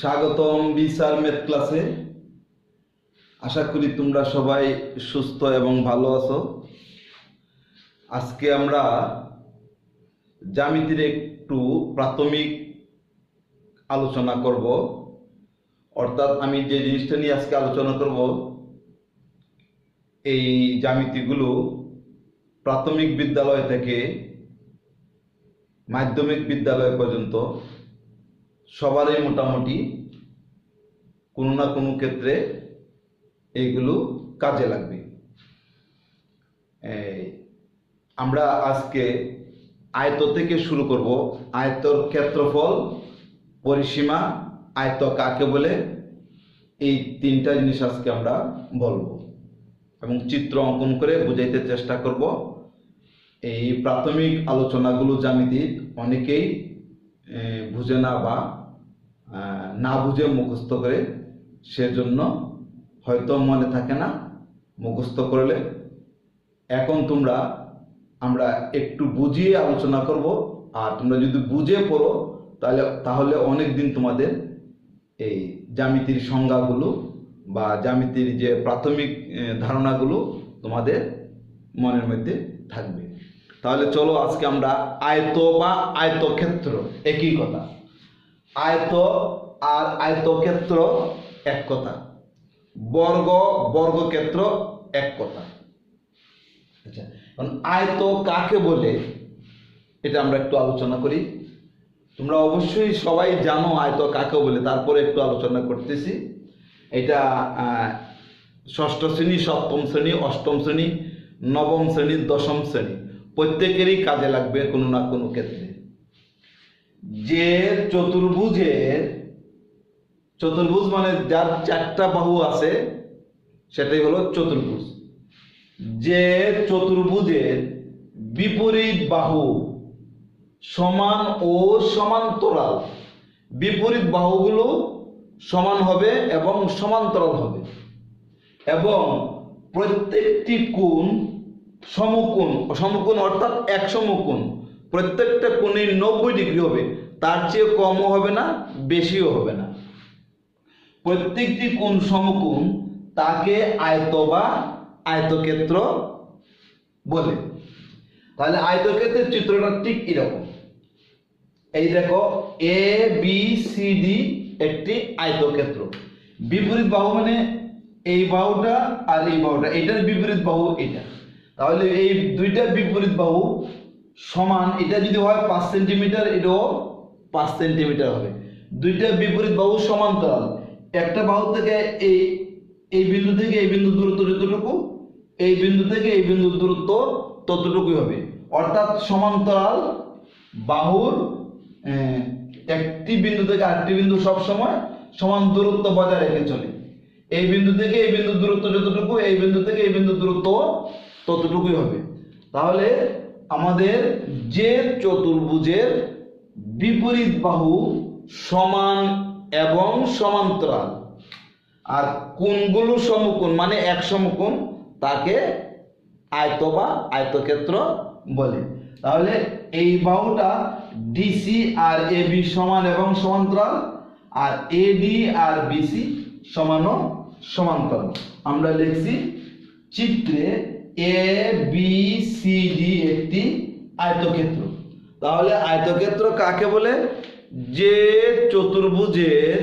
স্বাগতম বিসার ম্যাথ ক্লাসে। আশা করি তোমরা সবাই সুস্থ এবং ভালো আছো। আজকে আমরা জ্যামিতির একটু প্রাথমিক আলোচনা করব। অর্থাৎ আমি যে জিনিসটা নিয়ে আজকে আলোচনা করব, এই জ্যামিতিগুলো প্রাথমিক বিদ্যালয় থেকে মাধ্যমিক বিদ্যালয় পর্যন্ত সবারই মোটামুটি কোনো না কোনো ক্ষেত্রে এইগুলো কাজে লাগবে। আমরা আজকে আয়ত থেকে শুরু করব। আয়তর ক্ষেত্রফল, পরিসীমা, আয়ত কাকে বলে? এই তিনটা জিনিস আজকে আমরা বলব এবং চিত্র অঙ্কন করে বুঝাইতে চেষ্টা করব। এই প্রাথমিক আলোচনাগুলো জ্যামিতির অনেকেই বুঝে না বা না বুঝে মুখস্থ করে সেজন্য হয়তো মনে থাকে না, মুখস্থ করলে। এখন তোমরা, আমরা একটু বুঝিয়ে আলোচনা করব, আর তোমরা যদি বুঝে পড়ো, তাহলে তাহলে অনেক দিন তোমাদের এই জ্যামিতির সংজ্ঞাগুলো বা জ্যামিতির যে প্রাথমিক ধারণাগুলো তোমাদের মনের মধ্যে থাকবে। তাহলে চলো আজকে আমরা আয়ত বা আয়তক্ষেত্র, একই কথা। আয়ত আর আয়তক্ষেত্র এক কথা। বর্গ, বর্গক্ষেত্র এক কথা। আচ্ছা এখন আয়ত কাকে বলে? এটা আমরা একটু আলোচনা করি। তোমরা অবশ্যই সবাই জানো আয়ত কাকে বলে, তারপরে একটু আলোচনা করতেছি। এটা ষষ্ঠ শ্রেণি, সপ্তম শ্রেণি, অষ্টম শ্রেণি, নবম শ্রেণি, দশম শ্রেণি। প্রত্যেকেরই কাজে লাগবে কোনো না কোনো ক্ষেত্রে। যে চতুর্ভুজের চতুর্ভুজ মানে যার চারটা বাহু আছে, সেটাই হলো চতুর্ভুজ। যে চতুর্ভুজের বিপরীত বাহু সমান ও সমান্তরাল। বিপরীত বাহুগুলো সমান হবে এবং সমান্তরাল হবে। এবং প্রত্যেকটি কোণ সমকোণ সমকোণ অর্থাৎ এক সমকোণ, প্রত্যেকটা কোণে নব্বই ডিগ্রি হবে। তার চেয়ে কমও হবে না, বেশিও হবে না। প্রত্যেকটি কোণ সমকোণ তাকে আয়ত বা আয়তক্ষেত্র বলে। তাহলে আয়তক্ষেত্রের চিত্রটা ঠিক এরকম। এই দেখো এ বি সি ডি একটি আয়তক্ষেত্র। বিপরীত বাহু মানে এই বাহুটা আর এই বাহুটা, এটার বিপরীত বাহু এটা। তাহলে এই দুইটা বিপরীত বাহু সমান, এটা যদি হয় পাঁচ সেন্টিমিটার, এটাও পাঁচ সেন্টিমিটার হবে। দুইটা বিপরীত বাহু সমান্তরাল। একটা বাহু থেকে এই এই বিন্দু থেকে এই বিন্দু দূরত্ব যতটুকু, এই বিন্দু থেকে এই বিন্দু দূরত্ব ততটুকুই হবে। অর্থাৎ সমান্তরাল বাহুর একটি বিন্দু থেকে আরেকটি বিন্দু সব সময় সমান দূরত্ব বজায় রেখে চলে। এই বিন্দু থেকে এই বিন্দু দূরত্ব যতটুকু, এই বিন্দু থেকে এই বিন্দু দূরত্ব ততটুকুই হবে। তাহলে আমাদের যে চতুর্ভুজের বিপরীত বাহু সমান এবং সমান্তরাল। আর কোনগুলো সমকোণ মানে এক সমকোণ, তাকে আয়ত বা আয়তক্ষেত্র বলে। তাহলে এই বাহুটা ডিসি আর এবি সমান এবং সমান্তরাল, আর এডি আর বিসি সমান ও সমান্তরাল। আমরা লিখছি চিত্রে এ বি সি ডি একটি আয়তক্ষেত্র। তাহলে আয়তক্ষেত্র কাকে বলে? যে চতুর্ভুজের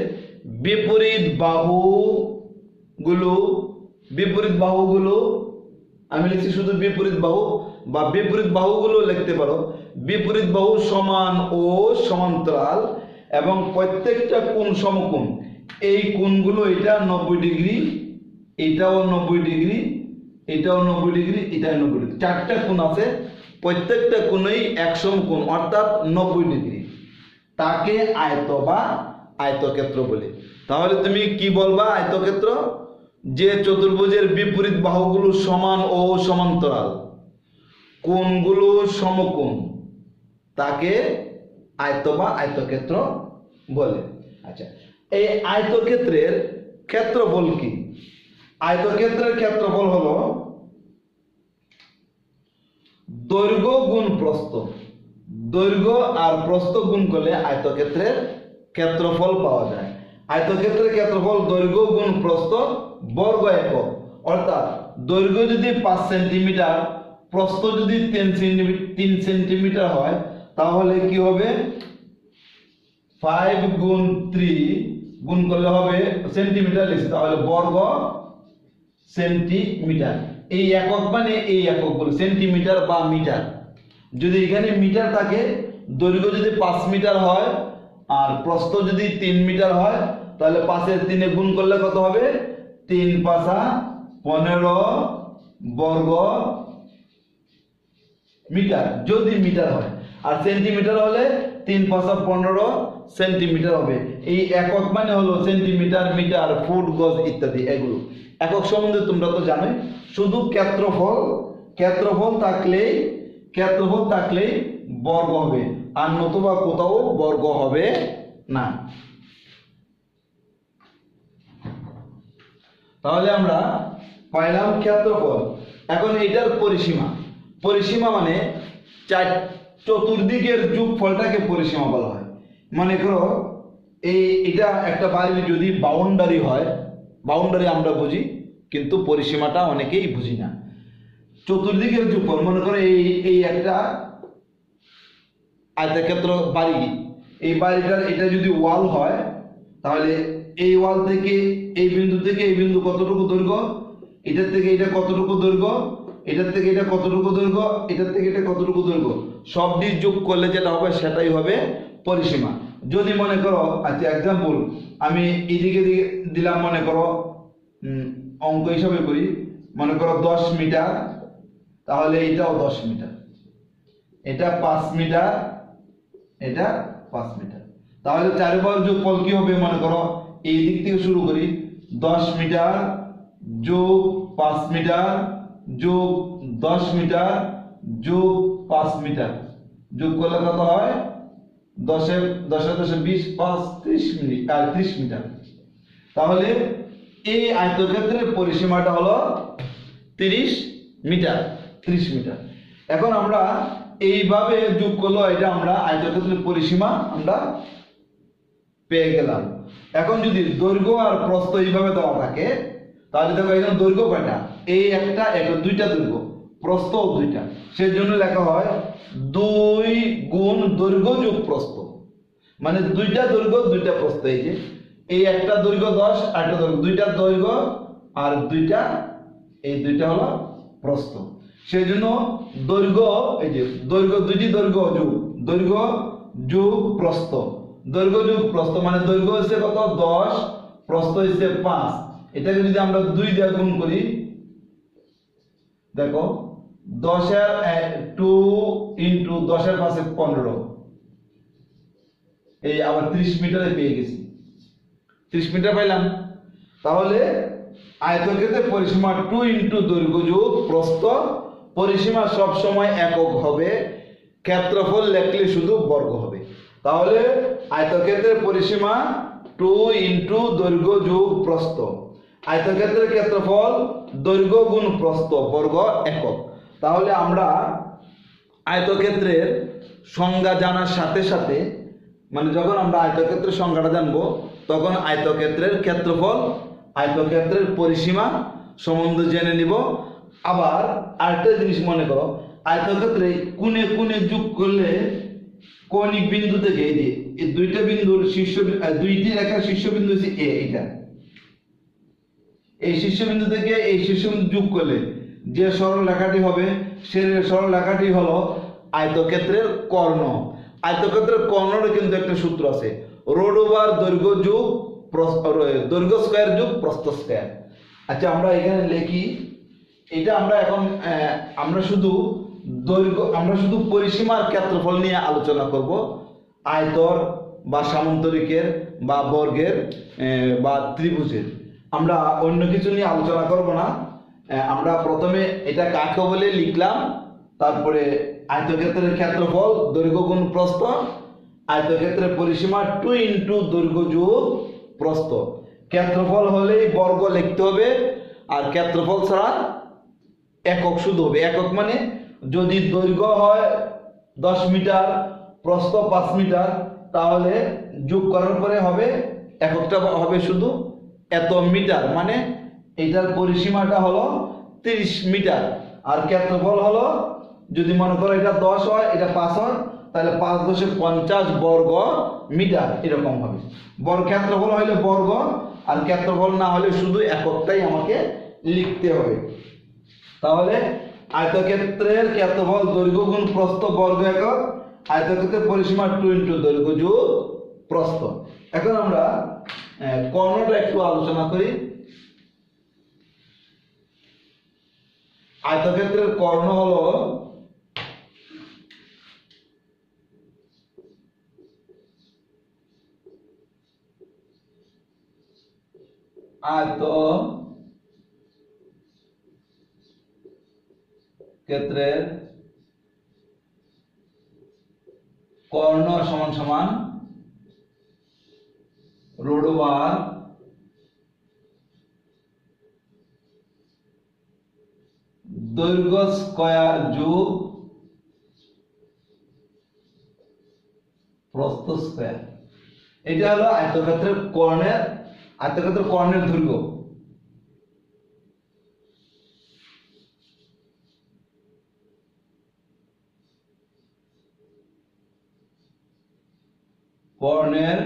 বিপরীত বাহুগুলো বিপরীত বাহুগুলো, আমি লিখছি শুধু বিপরীত বাহু, বা বিপরীত বাহুগুলো লিখতে পারো। বিপরীত বাহু সমান ও সমান্তরাল এবং প্রত্যেকটা কোণ সমকোণ। এই কোণগুলো এটা নব্বই ডিগ্রি, এটাও নব্বই ডিগ্রি, এটাও নব্বই ডিগ্রি, এটাও নব্বই ডিগ্রি। চারটা কোণ আছে প্রত্যেকটা কোণেই এক সমকোণ অর্থাৎ নব্বই ডিগ্রি। তাকে আয়ত বা আয়তক্ষেত্র বলে। তাহলে তুমি কি বলবা আয়তক্ষেত্র? যে চতুর্ভুজের বিপরীত বাহুগুলো সমান ও সমান্তরাল। কোণগুলো সমকোণ। তাকে আয়ত বা আয়তক্ষেত্র বলে। আচ্ছা এই আয়তক্ষেত্রের ক্ষেত্রফল কি? আয়তক্ষেত্রের ক্ষেত্রফল হলো দৈর্ঘ্য গুণ প্রস্থ। দৈর্ঘ্য আর প্রস্থ গুণ করলে আয়তক্ষেত্রের ক্ষেত্রফল পাওয়া যায়। আয়তক্ষেত্রের ক্ষেত্রফল দৈর্ঘ্য গুণ প্রস্থ বর্গ একক। অর্থাৎ দৈর্ঘ্য যদি পাঁচ সেন্টিমিটার, প্রস্থ যদি তিন তিন সেন্টিমিটার হয়, তাহলে কি হবে? ফাইভ গুণ থ্রি গুণ করলে হবে সেন্টিমিটার লিখছি। তাহলে বর্গ সেন্টিমিটার। এই একক মানে এই একক এককগুলো সেন্টিমিটার বা মিটার যদি এখানে মিটার থাকে, দৈর্ঘ্য যদি পাঁচ মিটার হয়, আর প্রস্থ যদি তিন মিটার হয়, তাহলে পাঁচের তিনে গুণ করলে কত হবে? তিন পাশা পনেরো বর্গ মিটার যদি মিটার হয়। আর সেন্টিমিটার হলে তিন পাঁচা পনেরো সেন্টিমিটার হবে। এই একক মানে হলো সেন্টিমিটার মিটার ফুট, গজ ইত্যাদি এগুলো। একক সম্বন্ধে তোমরা তো জানোই। শুধু ক্ষেত্রফল ক্ষেত্রফল থাকলেই ক্ষেত্রফল থাকলেই বর্গ হবে। আর নতুবা কোথাও বর্গ হবে না। তাহলে আমরা পাইলাম ক্ষেত্রফল। এখন এটার পরিসীমা। পরিসীমা মানে চার চতুর্দিকের যোগফলটাকে পরিসীমা বলা হয়। মনে করো, এই এটা একটা বাড়ির যদি বাউন্ডারি হয় বাউন্ডারি আমরা বুঝি, কিন্তু পরিসীমাটা অনেকেই বুঝি না। চতুর্দিকের যোগফল মনে করো এই এই একটা আয়তক্ষেত্র বাড়ি, এই বাড়িটার এটা যদি ওয়াল হয়, তাহলে এই ওয়াল থেকে এই বিন্দু থেকে এই বিন্দু কতটুকু দৈর্ঘ্য? এটার থেকে এটা কতটুকু দৈর্ঘ্য? এটার থেকে এটা কতটুকু দৈর্ঘ্য? এটার থেকে এটা কতটুকু দৈর্ঘ্য? সবটি যোগ করলে যেটা হবে, সেটাই হবে পরিসীমা। যদি মনে করো আচ্ছা এক্সাম্পল আমি এদিকে দিকে দিলাম, মনে করো অঙ্ক হিসাবে করি, মনে করো দশ মিটার, তাহলে এটাও দশ মিটার। এটা পাঁচ মিটার, এটা পাঁচ মিটার। তাহলে চারবার যোগফল কি হবে, মনে করো, এই দিক থেকে শুরু করি, দশ মিটার যোগ পাঁচ মিটার যোগ দশ মিটার, যোগ পাঁচ মিটার। যোগ করলে কত হয়? দশের দশে দশে বিশ, পাঁচ, ত্রিশ মিনিট, আর ত্রিশ মিটার। তাহলে এই আয়তক্ষেত্রের পরিসীমাটা হলো তিরিশ মিটার, ত্রিশ মিটার। এখন আমরা এইভাবে যোগ করল এটা আমরা আয়তক্ষেত্রের পরিসীমা আমরা পেয়ে গেলাম। এখন যদি দৈর্ঘ্য আর প্রস্থ এইভাবে দেওয়া থাকে তাহলে দেখো এখানে দৈর্ঘ্য কয়টা? এই একটা একটা দুইটা দৈর্ঘ্য। প্রস্থও দুইটা। সেই জন্য লেখা হয় দুই গুণ দৈর্ঘ্য যোগ প্রস্থ। মানে দুইটা দৈর্ঘ্য, দুইটা প্রস্থ। এই যে, এই একটা দৈর্ঘ্য দশ একটা দৈর্ঘ্য দুইটা দৈর্ঘ্য, আর দুইটা এই দুইটা হলো প্রস্থ। সেই জন্য দৈর্ঘ্য, এই যে, দৈর্ঘ্য দুইটি দৈর্ঘ্য যোগ। দৈর্ঘ্য যোগ প্রস্থ। দৈর্ঘ্য যোগ প্রস্থ মানে দৈর্ঘ্য হচ্ছে কত? দশ, প্রস্থ হচ্ছে পাঁচ। এটাকে যদি আমরা দুই দিয়ে গুণ করি, দেখো, দশের টু ইন্টু দশের পাশে পনেরো। এই আবার ত্রিশ মিটারে পেয়ে গেছি। ত্রিশ মিটার পাইলাম। তাহলে আয়তক্ষেত্রের পরিসীমা টু ইন্টু দৈর্ঘ্য যোগ প্রস্থ, পরিসীমা সবসময় একক হবে। ক্ষেত্রফল লেখলে শুধু বর্গ হবে। তাহলে আয়তক্ষেত্রের পরিসীমা টু ইন্টু দৈর্ঘ্য যোগ প্রস্থ। আয়তক্ষেত্রের ক্ষেত্রফল দৈর্ঘ্য গুণ প্রস্থ বর্গ একক। তাহলে আমরা আয়তক্ষেত্রের সংজ্ঞা জানার সাথে সাথে মানে যখন আমরা আয়তক্ষেত্রের সংজ্ঞাটা জানব, তখন আয়তক্ষেত্রের ক্ষেত্রফল, আয়তক্ষেত্রের পরিসীমা সম্বন্ধে জেনে নিব। আবার আরেকটা জিনিস মনে করো, আয়তক্ষেত্রে কোণে কোণে যোগ করলে কৌণিক বিন্দু থেকে এই যে, এই দুইটা বিন্দুর শীর্ষ দুইটি রেখার শীর্ষবিন্দু হচ্ছে এ এটা এই শীর্ষবিন্দু থেকে এই শীর্ষবিন্দু যোগ করলে যে সরল রেখাটি হবে, সে সরল রেখাটি হলো আয়তক্ষেত্রের কর্ণ। আয়তক্ষেত্রের কর্ণের কিন্তু একটা সূত্র আছে। রোড ওভার দৈর্ঘ্য যোগ দৈর্ঘ্য স্কয়ার যোগ প্রস্থ স্কয়ার। আচ্ছা আমরা এখানে লিখি, এটা আমরা এখন আমরা শুধু দৈর্ঘ্য, আমরা শুধু পরিসীমার ক্ষেত্রফল নিয়ে আলোচনা করব। আয়তর বা সামান্তরিকের বা বর্গের বা ত্রিভুজের। আমরা অন্য কিছু নিয়ে আলোচনা করব না। আমরা প্রথমে এটা কাকে বলে লিখলাম, তারপরে আয়তক্ষেত্রের ক্ষেত্রফল, দৈর্ঘ্য গুণ প্রস্থ, আয়তক্ষেত্রের পরিসীমা টু ইন্টু দৈর্ঘ্য যোগ প্রস্থ। ক্ষেত্রফল হলেই বর্গ লিখতে হবে, আর ক্ষেত্রফল ছাড়া একক শুধু হবে। একক মানে যদি দৈর্ঘ্য হয় দশ মিটার, প্রস্থ পাঁচ মিটার, তাহলে যোগ করার পরে হবে, এককটা হবে শুধু এত মিটার? মানে এটার পরিসীমাটা হলো তিরিশ মিটার। আর ক্ষেত্রফল হলো, যদি মনে করো এটা দশ হয়, এটা পাঁচ হয়, তাহলে পাঁচ দশে পঞ্চাশ বর্গ মিটার, এরকম হবে। বর্গ ক্ষেত্রফল হলে বর্গ, আর ক্ষেত্রফল না হলে শুধু এককটাই আমাকে লিখতে হবে। তাহলে আয়তক্ষেত্রের ক্ষেত্রফল দৈর্ঘ্য গুণ প্রস্থ বর্গ একক, আয়তক্ষেত্রের পরিসীমা টু ইন্টু দৈর্ঘ্য যোগ প্রস্থ। এখন আমরা কর্ণটা একটু আলোচনা করি। আয়তক্ষেত্রের কর্ণ হলো আয়ত ক্ষেত্রের কর্ণ সমান সমান রোডবার দৈর্ঘ্য স্কয়ার যোগ প্রস্থ স্কয়ার। এটা হলো আয়তক্ষেত্রের কর্ণের আয়তক্ষেত্রের কর্ণের দৈর্ঘ্য। কর্ণের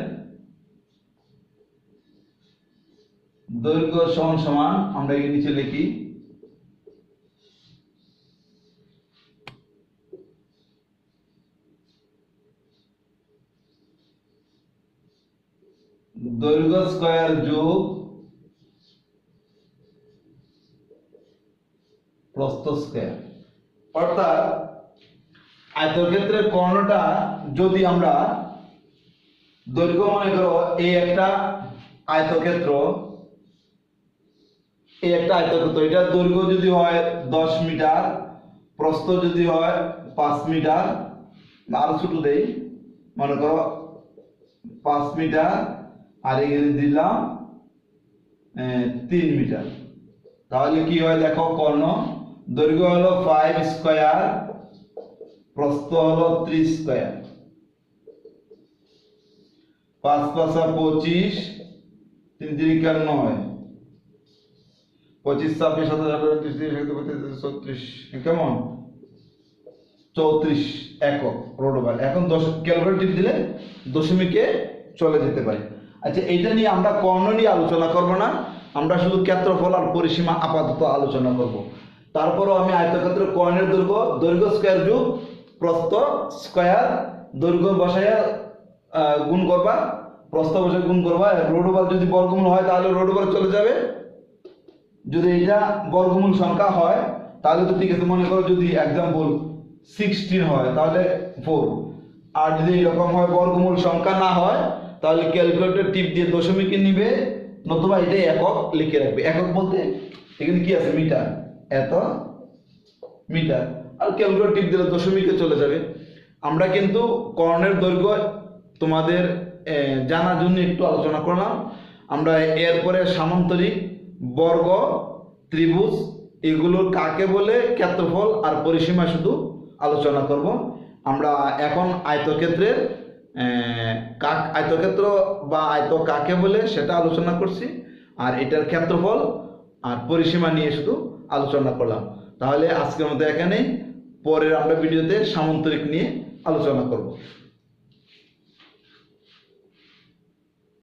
দৈর্ঘ্য সমান সমান, আমরা এই নিচে লিখি। দৈর্ঘ্য স্কয়ার যোগ প্রস্থ স্কয়ার। অর্থাৎ আয়তক্ষেত্রের কর্ণটা যদি আমরা দৈর্ঘ্য মনে করো, এই একটা আয়তক্ষেত্র এই একটা আয়তক্ষেত্র এটার দৈর্ঘ্য যদি হয় দশ মিটার, প্রস্থ যদি হয় পাঁচ মিটার, আরও ছোট দেই, মনে করো পাঁচ মিটার, আর এখানে দিলাম তিন মিটার। তাহলে কি হয় দেখো, কর্ণ, দৈর্ঘ্য হলো ফাইভ স্কয়ার প্রস্থ হলো ত্রিশ স্কয়ার পাঁচ পাঁচা পঁচিশ, তিন তিরিকা নয় পঁচিশ ছাব্বিশ সাতাশ বত্রিশ ছত্রিশ কেমন? চৌত্রিশ একক রোডবার এখন দশ ক্যালকুলেটর টিপ দিলে দশমিকে চলে যেতে পারে। আচ্ছা এইটা নিয়ে আমরা কর্ণ নিয়ে আলোচনা করব না। আমরা শুধু ক্ষেত্রফল আর পরিসীমা আপাতত আলোচনা করব। তারপরও আমি আয়তক্ষেত্র কর্ণের দৈর্ঘ্য দৈর্ঘ্য স্কয়ার যুগ প্রস্থ স্কয়ার দৈর্ঘ্য বসাইয়া আহ, গুণ করবা প্রস্থ বসে গুণ করবা। রোডবার যদি বর্গমূল হয় তাহলে রোডবার চলে যাবে। যদি এটা বর্গমূল সংখ্যা হয়, তাহলে তো ঠিক আছে, মনে করো যদি এক্সাম্পল সিক্সটিন হয়, তাহলে ফোর আর যদি এরকম হয় বর্গমূল সংখ্যা না হয়, তাহলে ক্যালকুলেটর টিপ দিয়ে দশমিকে নিবে, নতুবা এটাই একক লিখে রাখবে। একক বলতে এখানে কি আছে? মিটার। এত মিটার। আর ক্যালকুলেটর টিপ দিলে দশমিকে চলে যাবে। আমরা কিন্তু কর্ণের দৈর্ঘ্য তোমাদের জানার জন্য একটু আলোচনা করলাম। আমরা এরপরে সামান্তরিক বর্গ, ত্রিভুজ, এগুলোর কাকে বলে ক্ষেত্রফল আর পরিসীমা শুধু আলোচনা করব। আমরা এখন আয়তক্ষেত্রের কাক, আয়তক্ষেত্র বা আয়ত কাকে বলে সেটা আলোচনা করছি, আর এটার ক্ষেত্রফল আর পরিসীমা নিয়ে শুধু আলোচনা করলাম। তাহলে আজকের মতো এখানেই, পরের আমরা ভিডিওতে সামান্তরিক নিয়ে আলোচনা করব।